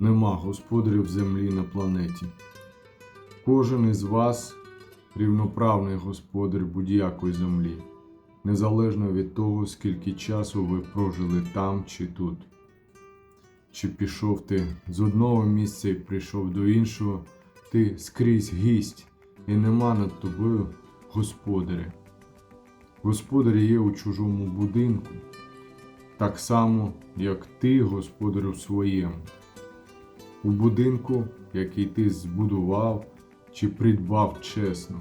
нема господарів землі на планеті. Кожен із вас рівноправний господар будь-якої землі, незалежно від того, скільки часу ви прожили там чи тут. Чи пішов ти з одного місця і прийшов до іншого, ти скрізь гість, і нема над тобою господаря. Господар є у чужому будинку, так само, як ти господар у своєму. У будинку, який ти збудував чи придбав чесно.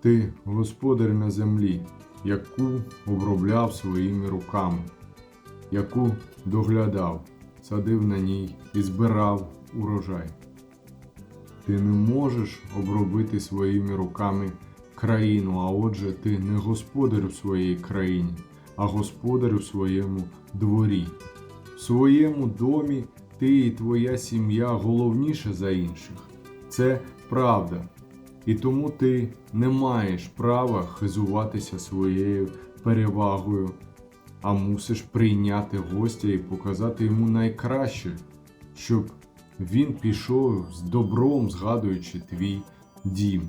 Ти господар на землі, яку обробляв своїми руками, яку доглядав, садив на ній і збирав урожай. Ти не можеш обробити своїми руками країну, а отже, ти не господар у своїй країні, а господар у своєму дворі. В своєму домі ти і твоя сім'я головніше за інших. Це правда. І тому ти не маєш права хизуватися своєю перевагою, а мусиш прийняти гостя і показати йому найкраще, щоб він пішов з добром, згадуючи твій дім.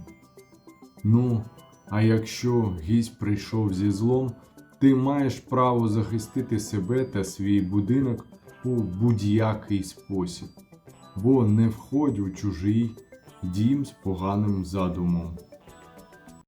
Ну, а якщо гість прийшов зі злом, ти маєш право захистити себе та свій будинок у будь-який спосіб, бо не входь у чужий дім з поганим задумом.